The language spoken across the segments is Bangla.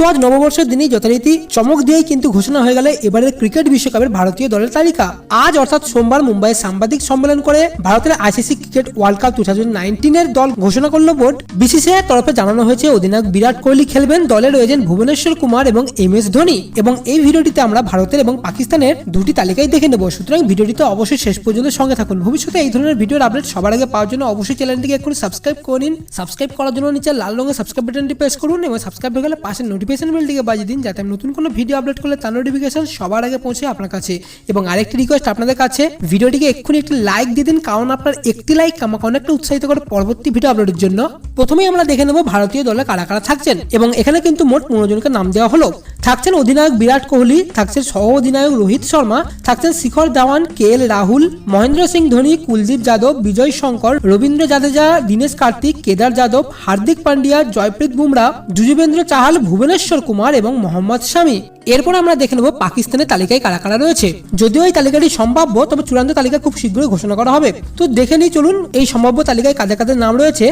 তো আজ নববর্ষের দিনেই যথারীতি চমক দিয়েই কিন্তু ঘোষণা হয়ে গেল এবারের ক্রিকেট বিশ্বকাপের ভারতীয় দলের তালিকা। আজ অর্থাৎ সোমবার মুম্বাইয়ে সাংবাদিক সম্মেলন করে ভারতের ICC cricket world cup two thousand নাইনটিনের দল ঘোষণা করল বোর্ড। বিসিসিআই তরফে জানানো হয়েছে, অধিনায়ক বিরাট কোহলি খেলবেন দলে রয়েছেন ভুবনেশ্বর কুমার এবং এম এস ধোনি। এবং এই ভিডিওটিতে আমরা ভারতের এবং পাকিস্তানের দুটি তালিকাই দেখে নেব। সুতরাং ভিডিওটিতে অবশ্যই শেষ পর্যন্ত সঙ্গে থাকুন। ভবিষ্যতে এই ধরনের ভিডিওর আপডেট সবার আগে পাওয়ার জন্য অবশ্যই চ্যানেলটিকে এখন সাবস্ক্রাইব করে নিন। সাবস্ক্রাইব করার জন্য নিচে লাল রঙের সাবস্ক্রাইব বাটনটি প্রেস করুন এবং সাবস্ক্রাইব হয়ে গেলে পাশের নোটিফিকেশন বেলটিকে বাজিয়ে দিন যাতে আমি নতুন কোনো ভিডিও আপলোড করলে তার নোটিফিকেশন সবার আগে পৌঁছে আপনার কাছে। এবং আরেকটি রিকোয়েস্ট আপনাদের কাছে, ভিডিওটিকে এক্ষুনি একটি লাইক দিয়ে দিন, কারণ আপনার একটি লাইক আমাকে অনেকটা উৎসাহিত করে পরবর্তী ভিডিও আপলোডের জন্য। প্রথমেই আমরা দেখে নেব ভারতীয় দলে কারা কারা থাকছেন, এবং এখানে কিন্তু মোট পনেরো জনকে নাম দেওয়া হলো। থাকছেন অধিনায়ক বিরাট কোহলি, থাকছেন সহ অধিনায়ক রোহিত শর্মা, থাকছেন শিখর ধাওয়ান কে এল রাহুল, মহেন্দ্র সিং ধোনি, কুলদীপ যাদব, বিজয় শঙ্কর, রবীন্দ্র জাদেজা, দীনেশ কার্তিক, কেদার যাদব, হার্দিক পান্ডিয়া, জয়প্রীত বুমরা, যুজবেন্দ্র চাহাল, ভুবনেশ্বর কুমার এবং মোহাম্মদ শামি। এরপর আমরা দেখে নেব পাকিস্তানের তালিকায় কারা কারা রয়েছে। যদিও এই তালিকাটি সম্ভাব্য, তবে চূড়ান্ত তালিকা খুব শীঘ্রই ঘোষণা করা হবে। তো দেখে নিই, চলুন, এই সম্ভাব্য তালিকায় কাদের কাদের নাম রয়েছে।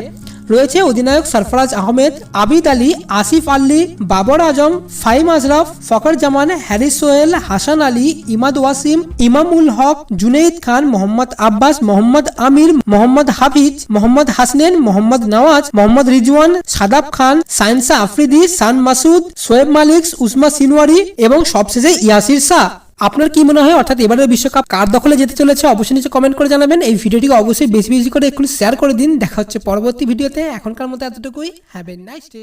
রয়েছে অধিনায়ক সরফরাজ আহমেদ, আবিদ আলী, আসিফ আল্লি বাবর আজম, ফাইম আশরাফ ফখর জামান, হ্যারিস সোহেল, হাসান আলী, ইমাদ ওয়াসিম, ইমামুল হক, জুনেইদ খান, মোহাম্মদ আব্বাস, মোহাম্মদ আমির, মোহাম্মদ হাফিজ, মোহাম্মদ হাসনেন, মোহাম্মদ নওয়াজ, মোহাম্মদ রিজওয়ান, সাদাব খান, সায়েন্সা আফ্রিদি, সান মাসুদ, সোয়েব মালিক উসমা সিনওয়ারি এবং সবশেষে ইয়াসির শাহ। আপনার কি মনে হয়? অর্থাৎ এবারের বিশ্বকাপ কার দখলে যেতে চলেছে? অবশ্যই নিচে কমেন্ট করে জানাবেন। এই ভিডিওটিকে অবশ্যই বেশি বেশি করে একটু শেয়ার করে দিন। দেখা হচ্ছে পরবর্তী ভিডিওতে। এখনকার মতো এতটুকুই। Have a nice day